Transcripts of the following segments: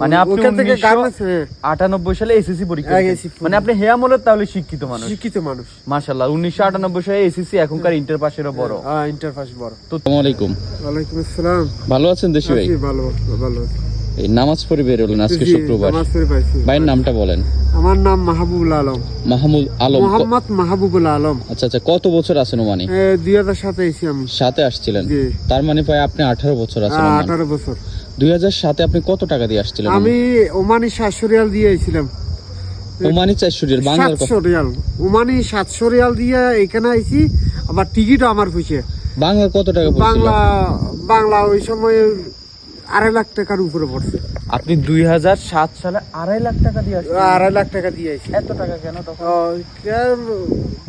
মানে আপনি থেকে হ্যাঁ আটানব্বই সালে এসএসসি পরীক্ষা হ্যাঁ, মানে আপনি হেয়ামলের তাহলে শিক্ষিত মানুষ। শিক্ষিত মানুষ। মাশাল্লাহ উনিশশো আটানব্বই সালে এসএসসি এখনকার ইন্টার পাশেরও বড়। হ্যাঁ ইন্টার পাস বড়। তো আসসালামু আলাইকুম ওয়ালাইকুম আসসালাম। ভালো আছেন দেশি ভাই? ভালো ভালো এই নামাজ পড়ে বের হলেন আজকে শুক্রবার। নামাজ পড়ে পাইছি। ভাইয়ের নামটা বলেন। আমার নাম মাহবুবুল আলম। মাহমুদ আলম মোহাম্মদ মাহবুবুল আলম। আচ্ছা আচ্ছা কত বছর আছেন ওমানে? দুই হাজার সাথে এসি আমি। সাথে আসছিলেন। তার মানে প্রায় আপনি আঠারো বছর আছেন আঠারো বছর। দুই হাজার সাতে আপনি কত টাকা দিয়ে আসছিলেন? আমি ওমানি সাতশো রিয়াল দিয়ে এসেছিলাম ওমানি চারশো রিয়াল বাংলার? সাতশো রিয়াল। ওমানি সাতশো রিয়াল দিয়ে এখানে আইছি আবার টিকিটও আমার খুশি। বাংলা কত টাকা বাংলা বাংলা ওই সময় আড়াই লাখ টাকার উপরে পড়ছে। আপনি দুই হাজার সাত সালে আড়াই লাখ টাকা দিয়ে আসছেন। আড়াই লাখ টাকা দিয়ে আইছি এত টাকা কেন তখন?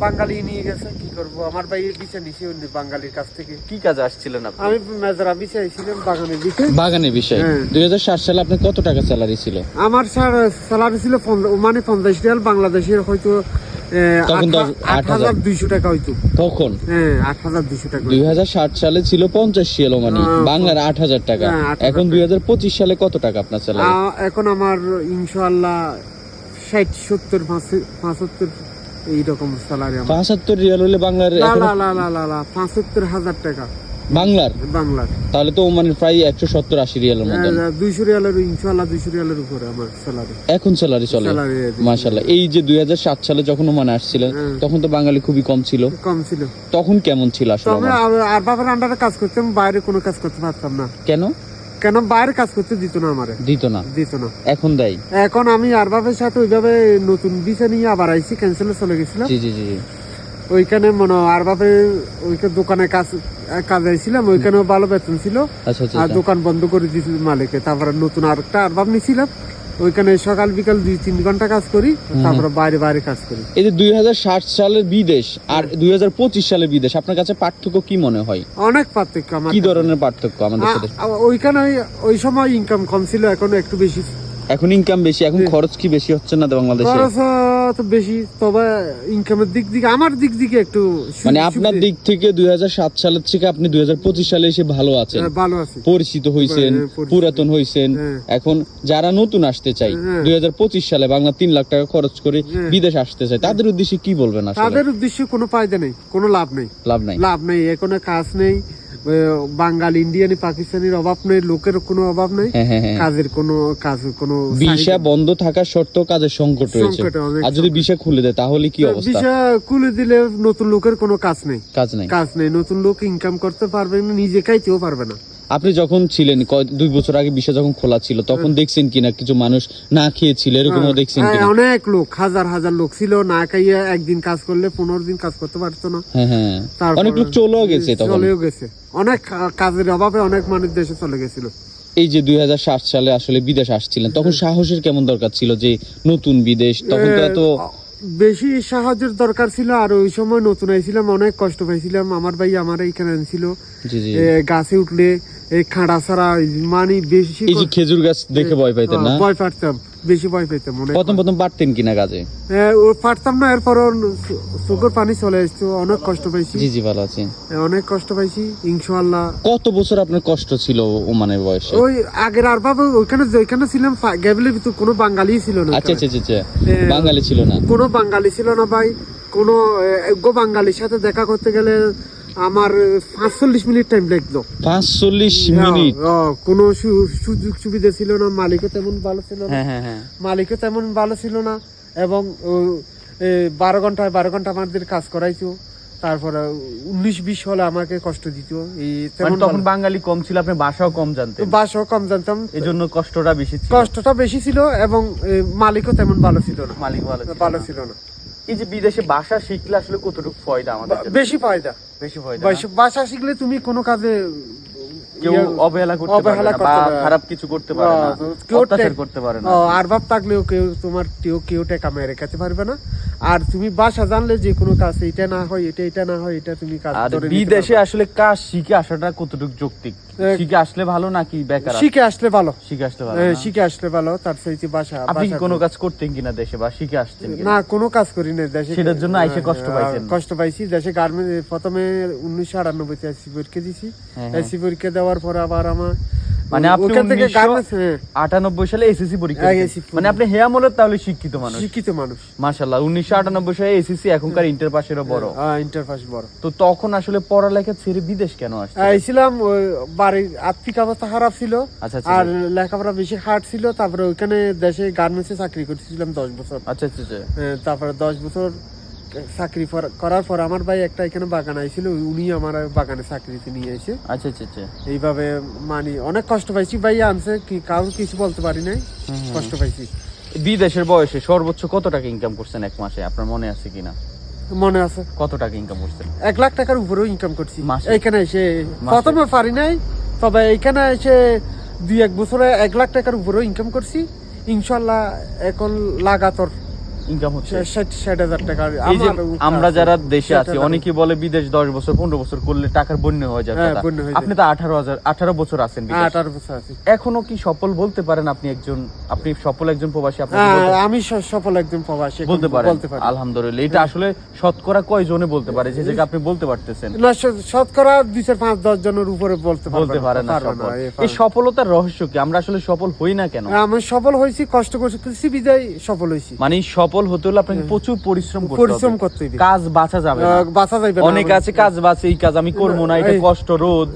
বাঙালি নিয়ে গেছে কি করব? আমার ভাই বিচে নিছি অন্য বাঙালির কাছ থেকে। কি কাজে আসছিলেন আপনি? আমি মেজরা বিচে আইছিলাম বাগানের বিচে বাগানের বিষয়। হ্যাঁ। দুই হাজার সাত সালে আপনি কত টাকা স্যালারি ছিল? আমার স্যালারি ছিল মানে পঞ্চাশ রিয়াল বাংলাদেশের হয়তো আট- দশ- আট আট হাজার। হাজার। দুইশো টাকা হয়তো তখন? হ্যাঁ আট হাজার দুইশো টাকা দুই হাজার ষাট সালে ছিল পঞ্চাশ শিয়ালো মানে হ্যাঁ, বাংলার আট হাজার টাকা। হ্যাঁ, আট হাজার এখন দুই হাজার পঁচিশ সালে কত টাকা আপনার স্যালারি এখন আমার ইনশাআল্লাহ ষাট সত্তর পাঁচ- পঁচাত্তর এইরকম স্যালারি আমার। রিয়াল হলে বাংলার লা হাজার টাকা। বাংলার? বাংলার। তাহলে তো মানে প্রায় একশো সত্তর আশি রিয়ালের মতন দুইশো রিয়ালের ইনশাআল্লাহ দুইশো রিয়ালের উপরে আমার স্যালারি এখন স্যালারি চলে। মাশাল্লাহ এই যে দুই হাজার সাত সালে যখন ওমানে আসছিলেন হ্যাঁ। তখন তো বাঙালি খুবই কম ছিল। কম ছিল। তখন কেমন ছিল আসলে আর- বাবার আন্ডারে কাজ করতাম বাইরে কোনো কাজ করতে পারতাম না। কেন? কেন? বাইরে কাজ করতে দিত না আমারে। দিত না। দিত না। এখন দেয়? এখন আমি আর বাবার সাথে ওইভাবে নতুন বিষয় নিয়ে আবার আইছি ক্যান্সেলে চলে গেছিলাম। জি জি জি। ওইখানে মনে আর বাপে ওইখানে দোকানে কাজ কাজ ওইখানেও ভালো বেতন ছিল। আচ্ছা আচ্ছা আর আচ্ছা। দোকান বন্ধ করে দিয়েছিল মালিকে। তারপরে নতুন আরেকটা আর বাপ নিছিলাম ওইখানে সকাল বিকাল দুই তিন ঘণ্টা কাজ করি তারপরে বাইরে বাইরে কাজ করি। এই যে দুই হাজার ষাট সালের বিদেশ আর দুই হাজার পঁচিশ সালের বিদেশ আপনার কাছে পার্থক্য কি মনে হয়? অনেক পার্থক্য আমার কি ধরনের পার্থক্য আমাদের সাথে ওইখানে ওই- ওই সময় ইনকাম কম ছিল এখন একটু বেশি। এখন ইনকাম বেশি এখন খরচ কি বেশি হচ্ছে না বাংলাদেশে? খরচ তো বেশি তবে ইনকামের দিক দিকে আমার দিক দিকে একটু মানে আপনার দিক থেকে দুই সালের থেকে আপনি দুই সালে এসে ভালো আছেন। হ্যাঁ, ভালো আছি। পরিচিত হয়েছেন হ্যাঁ, পুরাতন হয়েছেন হ্যাঁ। এখন যারা নতুন আসতে চাই। দুই সালে বাংলা তিন লাখ টাকা খরচ করে। বিদেশ আসতে চাই তাদের উদ্দেশ্যে কি বলবেন আসলে? তাদের উদ্দেশ্যে কোনো ফায়দা নেই কোনো লাভ নেই। লাভ নাই। লাভ নেই এখানে কাজ নেই বাঙালি ইন্ডিয়ানি পাকিস্তানির অভাব নেই লোকের কোনো অভাব নেই। হ্যাঁ হ্যাঁ হ্যাঁ। কাজের কোনো কাজ কোনো ভিসা বন্ধ থাকার সত্ত্বেও কাজের সংকট রয়েছে। আর যদি ভিসা খুলে দেয় তাহলে কি অবস্থা? ভিসা খুলে দিলে নতুন লোকের কোনো কাজ নেই। কাজ নাই। কাজ নেই। নতুন লোক ইনকাম করতে পারবে না নিজে খাইতেও পারবে না। আপনি যখন ছিলেন দুই বছর আগে ভিসা যখন খোলা ছিল তখন দেখছেন কিনা? কিছু মানুষ না খেয়েছিল এরকমও দেখছেন হ্যাঁ, কিনা অনেক লোক হাজার হাজার লোক ছিল না খাইয়া একদিন কাজ করলে পনেরো দিন কাজ করতে পারতো না। হ্যাঁ হ্যাঁ। অনেক লোক চলেও গেছে তখন। চলেও গেছে। অনেক কাজের অভাবে অনেক মানুষ দেশে চলে গেছিল। এই যে দুই সালে আসলে বিদেশ আসছিলেন তখন সাহসের কেমন দরকার ছিল যে নতুন বিদেশ? তখন তো এত বেশি সাহায্যের দরকার ছিল আর ওই সময় নতুন আইছিলাম অনেক কষ্ট পাইছিলাম। আমার ভাই আমার এইখানে আনছিল। গাছে উঠলে এই খাড়া ছাড়া মানে বেশি এই যে খেজুর গাছ দেখে ভয় পাইতেন না? ভয় পারতাম বেশি ভয় পেতাম অনেক। প্রথম প্রথম পারতেন কিনা কাজে ও পারতাম না এরপর চোখের পানি চলে আসতো অনেক কষ্ট পাইছি। জি জি ভালো আছি। অনেক কষ্ট পাইছি ইনশাআল্লাহ। কত বছর আপনার কষ্ট ছিল ওমানের বয়সে? ওই আগের আর বাবা ওইখানে যেখানে ছিলাম গ্যাবেলের ভিতর কোনো বাঙালি ছিল না আচ্ছা আচ্ছা আচ্ছা বাঙালি ছিল না। কোনো বাঙালি ছিল না ভাই কোনো গো বাঙালির সাথে দেখা করতে গেলে আমার পাঁচচল্লিশ মিনিট টাইম লাগল। পাঁচচল্লিশ মিনিট? হ্যাঁ, কোনো সু- সুযোগ সুবিধা ছিল না মালিকও তেমন ভালো ছিল না। হ্যাঁ হ্যাঁ হ্যাঁ। মালিকও তেমন ভালো ছিল না এবং বারো ঘন্টায় বারো ঘণ্টা আমাদের কাজ করাইতো। তারপরে উনিশ বিশ হলে আমাকে কষ্ট দিত। এই মানে তখন বাঙালি কম ছিল আপনি বাসাও কম জানতেন। বাসাও কম জানতাম। এই জন্য কষ্টটা বেশি ছিল। কষ্টটা বেশি ছিল এবং মালিকও তেমন ভালো ছিল না। মালিক ভালো ছিল ভালো না। এই যে বিদেশে ভাষা শিখলে আসলে কতটুকু ফায়দা আমাদের বেশি ফায়দা। বেশি ফায়দা বাসা ভাষা শিখলে তুমি কোনো কাজে কেউ অবহেলা করতে পারে না বা খারাপ কিছু করতে পারে না অত্যাচার করতে পারে না। আর ভাব থাকলেও কেউ তোমার কেউ কেউ টেকা মেরে খেতে পারবে না। আর তুমি ভাষা জানলে যে কোনো কাজ এটা না হয় এটা এটা না হয় এটা তুমি কাজ ধরে বিদেশে আসলে কাজ শিখে আসাটা কতটুকু যৌক্তিক? শিখে আসলে ভালো নাকি বেকার শিখে আসলে ভালো। শিখে আসলে ভালো শিখে আসলে ভালো তার সাথে ভাষা আপনি কোনো কাজ করতেন কিনা দেশে বা শিখে আসতেন না কোনো কাজ করি না দেশে। সেটার জন্য আইসে কষ্ট হ্যাঁ, পাইছেন। কষ্ট পাইছি। দেশে গার্মেন্ট প্রথমে উনিশশো আটানব্বইতে এসি পরীক্ষা দিছি। হ্যাঁ, হ্যাঁ। এসি পরীক্ষা দেওয়ার পরে আবার আমার মানে আপনি হ্যাঁ, আটানব্বই সালে এসএসসি পরীক্ষা হ্যাঁ, মানে আপনি হেয়ামলের তাহলে শিক্ষিত মানুষ। শিক্ষিত মানুষ। মাশাল্লাহ উনিশশো আটানব্বই সালে এসএসসি এখনকার ইন্টার পাশেরও বড়। ইন্টার পাস বড়। তো তখন আসলে পড়ালেখা ছেড়ে বিদেশ কেন আসছে আইছিলাম বাড়ির আর্থিক অবস্থা খারাপ ছিল। আচ্ছা আচ্ছা আর লেখাপড়া বেশি হার্ড ছিল তারপরে ওইখানে দেশে গার্মেন্টসে চাকরি করতেছিলাম দশ বছর। আচ্ছা আচ্ছা আচ্ছা। হ্যাঁ, তারপরে দশ বছর চাকরি করার পর আমার ভাই একটা এখানে বাগান আইছিল উনি আমার বাগানে চাকরিতে নিয়ে এসে আচ্ছা আচ্ছা আচ্ছা। এইভাবে মানে অনেক কষ্ট পাইছি ভাই আনছে কি কারোর কিছু বলতে পারি নাই কষ্ট পাইছি। বিদেশের বয়সে সর্বোচ্চ কত টাকা ইনকাম করছেন এক মাসে? আপনার মনে আছে কিনা? মনে আছে। কত টাকা ইনকাম করছেন? এক লাখ টাকার উপরেও ইনকাম করছি। এখানে এসে? প্রথমে পারি নাই তবে এখানে এসে দুই এক বছরে এক লাখ টাকার উপরেও ইনকাম করছি। ইনশাল্লাহ এখন লাগাতর ইনকাম হচ্ছে। ষাট হাজার টাকা। এই যে আমরা যারা দেশে আছি। অনেকে বলে বিদেশ দশ বছর পনেরো বছর করলে টাকার বন্যা হয়ে যাবে হ্যাঁ, হয়ে আপনি তো আঠারো হাজার আঠারো বছর আছেন আঠারো বছর আছি। এখনও কি সফল বলতে পারেন আপনি একজন আপনি সফল একজন প্রবাসী আপনি হ্যাঁ, আমি সফল একজন প্রবাসী বলতে পারেন। আলহামদুলিল্লাহ। এটা আসলে শতকরা কয় জনে বলতে পারে? যে জায়গা আপনি বলতে পারতেছেন। না শতকরা দুই চার পাঁচ দশ জনের উপরে বলতে বলতে পারে না সফল। এই সফলতার রহস্য কি? আমরা আসলে সফল হই না কেন। আমি সফল হয়েছি কষ্ট করছি বিদায় সফল হয়েছি। মানে এই সফল হতে হলে আপনাকে প্রচুর পরিশ্রম করতে পরিশ্রম করতে হবে। কাজ বাঁচা যাবে বাঁচা যাবে অনেক আছে কাজ বাঁচে এই কাজ আমি করব না এটা কষ্ট রোদ।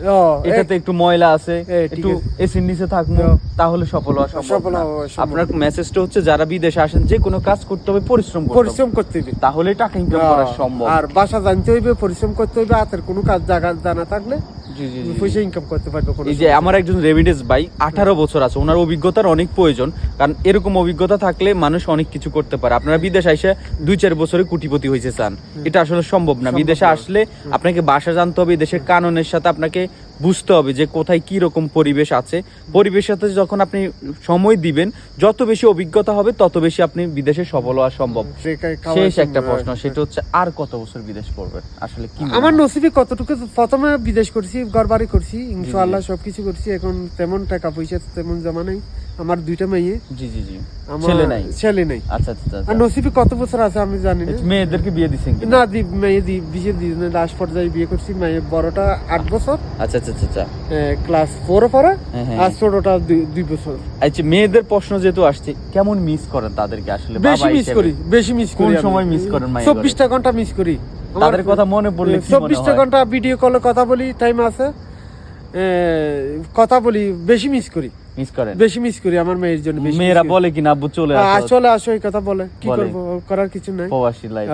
এটাতে একটু ময়লা আছে একটু। এসির নিচে থাকব তাহলে সফল হওয়া সফল আপনার মেসেজটা হচ্ছে যারা বিদেশে আসেন যে কোনো কাজ করতে হবে পরিশ্রম পরিশ্রম করতে হবে। তাহলে টাকা ইনকাম করা সম্ভব। আর বাসা জানতে হইবে পরিশ্রম করতে হইবে হাতের কোনো কাজ জানা থাকলে। পয়সা ইনকাম করতে পারবে এই যে আমার একজন রেভিডেন্স ভাই আঠারো বছর আছে ওনার অভিজ্ঞতার অনেক প্রয়োজন কারণ এরকম অভিজ্ঞতা থাকলে মানুষ অনেক কিছু করতে পারে। আপনারা বিদেশ এসে দুই চার বছরে কোটিপতি হয়েছে চান। এটা আসলে সম্ভব না। বিদেশে আসলে আপনাকে বাসা জানতে হবে দেশের কানুনের সাথে আপনাকে বুঝতে হবে যে কোথায় কি রকম পরিবেশ আছে। পরিবেশের সাথে যখন আপনি সময় দিবেন যত বেশি অভিজ্ঞতা হবে তত বেশি আপনি বিদেশে সফল হওয়া সম্ভব। শেষ একটা প্রশ্ন সেটা হচ্ছে আর কত বছর বিদেশ করবেন? আসলে কি আমার হয়? নসিবে কতটুকু প্রথমে বিদেশ করছি ঘর বাড়ি করছি ইনশাআল্লাহ সবকিছু করছি এখন তেমন টাকা পয়সা তেমন জমা নেই। আমার দুইটা মেয়ে জি জি জি। ছেলে নাই? ছেলে নেই। আচ্ছা আচ্ছা আচ্ছা, আর নসিবে কত বছর আছে আমি জানি না। মেয়েদেরকে বিয়ে দিচ্ছেন কি না দি মেয়ে দি বিয়ে দি লাস্ট পর্যায়ে বিয়ে করছি মেয়ে বড়টা আট বছর আচ্ছা আচ্ছা আচ্ছা, আচ্ছা। ক্লাস ফোরে পড়ে হ্যাঁ, হ্যাঁ। আর ছোটটা দুই- বছর। আচ্ছা মেয়েদের প্রশ্ন যেহেতু আসছে কেমন মিস করেন তাদেরকে আসলে বেশি মিস করি বেশি মিস করি আমি। সময় মিস করেন মায়ের চব্বিশটা ঘণ্টা মিস করি। তাদের কথা মনে পড়লে চব্বিশটা ঘণ্টা ভিডিও কলে কথা বলি টাইম আছে কথা বলি বেশি মিস করি। মিস করেন বেশি মিস করি আমার মেয়ের জন্য বেশি মেয়েরা। বলে আব্বু চলে আসো। চলে আসো এই কথা বলে। কি করব? করার কিছু নাই। প্রবাসী লাইফ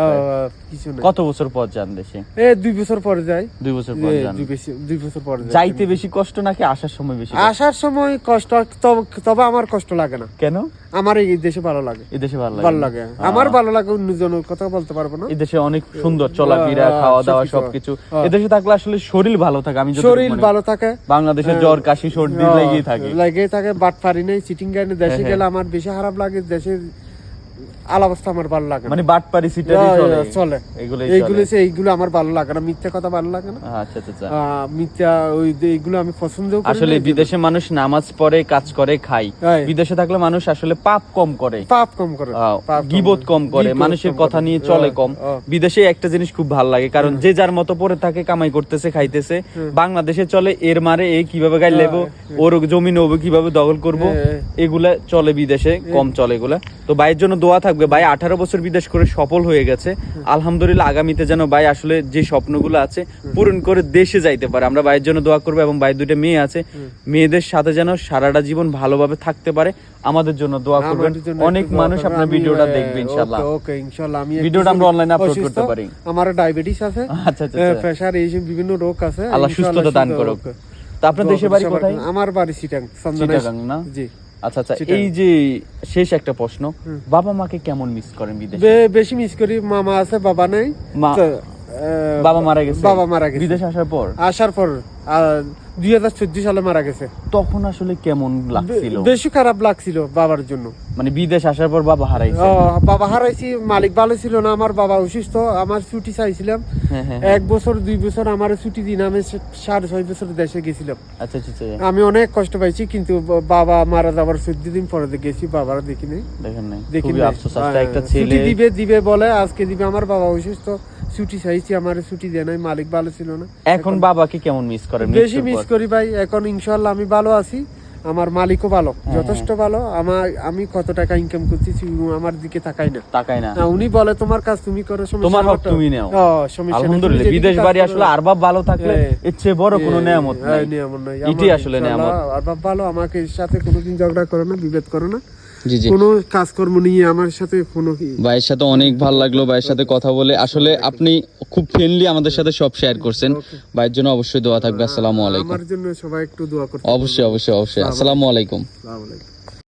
কিছু নাই। কত বছর পর যান দেশে? এ দুই বছর পরে যাই। দুই বছর পর যান। দুই বছর পর যাই। যাইতে বেশি কষ্ট নাকি আসার সময় বেশি আসার সময় কষ্ট তবে- তবে আমার কষ্ট লাগে না। কেন? আমার এই দেশে ভালো লাগে। এই দেশে ভালো লাগে। ভালো লাগে। লাগে আমার ভালো লাগে অন্য জনের কথা বলতে পারব না। এই দেশে অনেক সুন্দর চলাফেরা হ্যাঁ, খাওয়া দাওয়া সবকিছু। এই দেশে এদেশে থাকলে আসলে শরীর ভালো থাকে আমি শরীর ভালো থাকে। বাংলাদেশের জ্বর কাশি সর্দি লেগেই থাকে। লেগেই থাকে বাট পারি নাই চিটিং গাইনে দেশে হ্যাঁ, গেলে আমার বেশি খারাপ লাগে দেশের আলাবস্থা আমার ভালো লাগে মানে বাটপারি সিটারি হ্যাঁ, চলে? চলে। এইগুলো আমার ভালো লাগে না। মিথ্যা কথা ভালো লাগে না। আচ্ছা আচ্ছা আচ্ছা। মিথ্যা ওই এইগুলো আমি পছন্দ করি আসলে বিদেশে মানুষ নামাজ পড়ে কাজ করে খায়। হ্যাঁ। বিদেশে থাকলে মানুষ আসলে পাপ কম করে। পাপ কম করে। গীবত কম করে। মানুষের কথা নিয়ে চলে কম। বিদেশে একটা জিনিস খুব ভালো লাগে কারণ যে যার মতো পড়ে থাকে কামাই করতেছে খাইতেছে। বাংলাদেশে চলে এর মারে এ কীভাবে গাই লেবো? ওর জমি নেব কীভাবে দখল করব? হ্যাঁ। এগুলা চলে বিদেশে কম চলে এগুলা। তো ভাইয়ের জন্য দোয়া থাকবে ভাই আঠারো বছর বিদেশ করে সফল হয়ে গেছে। আলহামদুলিল্লাহ আগামীতে যেন ভাই আসলে যে স্বপ্নগুলো আছে পূরণ করে দেশে যাইতে পারে। আমরা ভাইয়ের জন্য দোয়া করব এবং ভাইয়ের দুইটা মেয়ে আছে। মেয়েদের সাথে যেন সারাটা জীবন ভালোভাবে থাকতে পারে। আমাদের জন্য দোয়া করবেন। অনেক মানুষ আপনার ভিডিওটা দেখবে ইনশাআল্লাহ। ওকে, ইনশাআল্লাহ। আমি ভিডিওটা আমরা upload অসুস্থ, করতে পারি। আমার ডায়াবেটিস আছে। আচ্ছা আচ্ছা আচ্ছা। প্রেসার এই বিভিন্ন রোগ আছে। আল্লাহ সুস্থতা দান করুক। তো আপনার দেশের বাড়ি কোথায়? আমার বাড়ি সিটাং চন্দনাইশ। জি। আচ্ছা আচ্ছা এই যে শেষ একটা প্রশ্ন বাবা মাকে কেমন মিস করেন বিদেশে? বেশি মিস করি মামা আছে বাবা নাই। বাবা মারা গেছে? বাবা মারা গেছে। বিদেশে আসার পর? আসার পর। দুই হাজার চোদ্দ সালে মারা গেছে। তখন আসলে কেমন লাগছিল? বেশি খারাপ লাগছিল বাবার জন্য। মানে বিদেশ আসার পর বাবা হারাইছে? বাবা হারাইছি মালিক ভালো ছিল না আমার বাবা অসুস্থ আমার ছুটি চাইছিলাম। হ্যাঁ হ্যাঁ এক বছর দুই বছর আমার ছুটি দিন আমি সাড়ে ছয় বছর দেশে গেছিলাম। আচ্ছা আচ্ছা আচ্ছা। আমি অনেক কষ্ট পাইছি কিন্তু বাবা মারা যাবার চোদ্দ দিন পরে গেছি বাবার দেখি নাই। দেখেন নাই দেখি হ্যাঁ, ছুটি দিবে দিবে বলে আজকে দিবে আমার বাবা অসুস্থ ছুটি চাইছি আমার ছুটি দেয় নাই মালিক ভালো ছিল না। এখন বাবাকে কেমন মিস করেন বেশি মিস করি ভাই এখন ইনশাল্লাহ আমি ভালো আছি আমার মালিকও ভালো যথেষ্ট ভালো আমার আমি কত টাকা ইনকাম করতেছি ও আমার দিকে তাকাই না তাকাই না উনি বলে তোমার কাজ তুমি করো তোমার হক তুমি নেও। আলহামদুলিল্লাহ বিদেশ বাড়ি আসলে আরবাব ভালো থাকলে হ্যাঁ। এর চেয়ে বড় কোনো নেয়ামত নাই হ্যাঁ, নিয়ামত নাই। এটাই আসলে নেয়ামত। আর বাপ ভালো আমাকে সাথে কোনোদিন ঝগড়া করো না বিভেদ করো না কোনো কাজকর্ম নিয়ে আমার সাথে কোনো ভাইয়ের সাথে অনেক ভালো লাগল ভাইয়ের সাথে কথা বলে। আসলে আপনি খুব ফ্রেন্ডলি আমাদের সাথে সব শেয়ার করছেন। ভাইয়ের জন্য অবশ্যই দোয়া থাকবে। আসসালামু আলাইকুম। আমার জন্য সবাই একটু দোয়া করুন অবশ্যই অবশ্যই অবশ্যই। আসসালামু আলাইকুম। আসসালামু আলাইকুম।